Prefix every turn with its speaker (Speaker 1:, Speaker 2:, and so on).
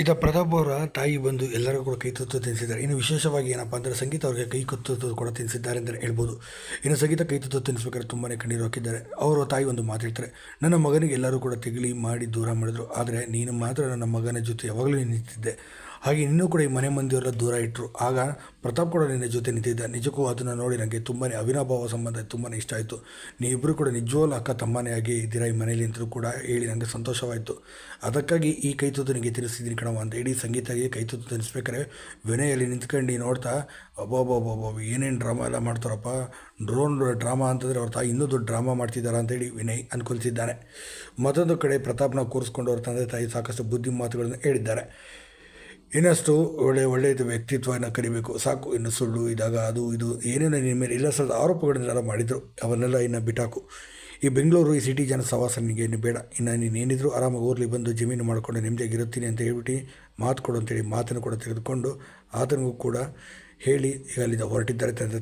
Speaker 1: ಇದ ಪ್ರತಾಪ್ ಅವರ ತಾಯಿ ಬಂದು ಎಲ್ಲರಿಗೂ ಕೂಡ ಕೈ ತುತ್ತು ತಿನ್ನಿಸಿದ್ದಾರೆ. ಇನ್ನು ವಿಶೇಷವಾಗಿ ಏನಪ್ಪ ಅಂದರೆ ಸಂಗೀತ ಅವರಿಗೆ ಕೈ ತುತ್ತು ಕೂಡ ತಿನ್ನಿಸಿದ್ದಾರೆ ಅಂತಲೇ ಹೇಳ್ಬೋದು. ಇನ್ನು ಸಂಗೀತ ಕೈ ತುತ್ತು ತಿನ್ನಿಸ್ಬೇಕಾದ್ರೆ ತುಂಬಾ ಕಣ್ಣೀರು ಹಾಕಿದ್ದಾರೆ. ಅವರ ತಾಯಿ ಒಂದು ಮಾತಿರ್ತಾರೆ ನನ್ನ ಮಗನಿಗೆ ಎಲ್ಲರೂ ಕೂಡ ತೆಗಲಿ, ಮಾಡಿ, ದೂರ ಮಾಡಿದ್ರು. ಆದರೆ ನೀನು ಮಾತ್ರ ನನ್ನ ಮಗನ ಜೊತೆ ಯಾವಾಗಲೂ ನಿಂತಿದ್ದೆ. ಹಾಗೆ ಇನ್ನೂ ಕೂಡ ಈ ಮನೆ ಮಂದಿಯವರೆಲ್ಲ ದೂರ ಇಟ್ಟರು ಆಗ ಪ್ರತಾಪ್ ಕೂಡ ನಿನ್ನ ಜೊತೆ ನಿಂತಿದ್ದ. ನಿಜಕ್ಕೂ ಅದನ್ನು ನೋಡಿ ನನಗೆ ತುಂಬಾ ಅವಿನಾಭಾವ ಸಂಬಂಧ ತುಂಬಾ ಇಷ್ಟ ಆಯಿತು. ನೀವಿಬ್ಬರು ಕೂಡ ನಿಜವಾಗ್ಲೂ ಅಕ್ಕ ತಮ್ಮನೇ ಆಗಿ ಇದ್ದೀರಾ ಈ ಮನೇಲಿ ಅಂತಲೂ ಕೂಡ ಹೇಳಿ ನನಗೆ ಸಂತೋಷವಾಯಿತು. ಅದಕ್ಕಾಗಿ ಈ ಕೈ ತುತ್ತು ನಿನಗೆ ತಿನ್ನಿಸಿದ್ದೀನಿ ಕಣವ ಅಂತ ಇಡೀ ಸಂಗೀತಗೆ ಕೈ ತುತ್ತು ತಿನ್ನಿಸ್ಬೇಕಾದ್ರೆ ವಿನಯಲ್ಲಿ ನಿಂತ್ಕೊಂಡು ನೋಡ್ತಾ, ಅಬ್ಬಬ್ಬಬ್ಬಬ್ಬ, ಏನೇನು ಡ್ರಾಮಾ ಎಲ್ಲ ಮಾಡ್ತಾರಪ್ಪ. ಡ್ರೋನ್ ಡ್ರಾಮಾ ಅಂತಂದರೆ ಅವ್ರ ತಾಯಿ ಇನ್ನೂ ದೊಡ್ಡ ಡ್ರಾಮಾ ಮಾಡ್ತಿದ್ದಾರೆ ಅಂತೇಳಿ ವಿನಯ್ ಅನ್ಕೊಳ್ತಿದ್ದಾನೆ. ಮತ್ತೊಂದು ಕಡೆ ಪ್ರತಾಪ್ನ ಕೂರಿಸ್ಕೊಂಡು ಅವ್ರ ತಂದೆ ತಾಯಿ ಸಾಕಷ್ಟು ಬುದ್ಧಿ ಮಾತುಗಳನ್ನು ಹೇಳಿದ್ದಾರೆ. ಇನ್ನಷ್ಟು ಒಳ್ಳೆಯ ಒಳ್ಳೆಯದು ವ್ಯಕ್ತಿತ್ವನ ಕರಿಬೇಕು ಸಾಕು, ಇನ್ನು ಸುಳ್ಳು, ಇದಾಗ ಅದು, ಇದು, ಏನೇನು ನಿಮ್ಮ ಮೇಲೆ ಇಲ್ಲ ಸದ ಆರೋಪಗಳನ್ನೆಲ್ಲ ಮಾಡಿದರು. ಅವನ್ನೆಲ್ಲ ಇನ್ನು ಬಿಟ್ಟಾಕು. ಈ ಬೆಂಗಳೂರು, ಈ ಸಿಟಿ ಜನ ಸವಾಸ ನಿನಗೆ ಇನ್ನು ಬೇಡ. ಇನ್ನು ನೀನು ಏನಿದ್ರು ಆರಾಮಾಗಿ ಊರಲ್ಲಿ ಬಂದು ಜಮೀನು ಮಾಡಿಕೊಂಡು ನೆಮ್ಮದಿಯಾಗಿರುತ್ತೀನಿ ಅಂತ ಹೇಳ್ಬಿಟ್ಟು ಮಾತು ಕೊಡು ಅಂತೇಳಿ ಮಾತನ್ನು ಕೂಡ ತೆಗೆದುಕೊಂಡು ಆತನಿಗೂ ಕೂಡ ಹೇಳಿ ಈಗ ಅಲ್ಲಿಂದ ಹೊರಟಿದ್ದಾರೆ ತಂದೆ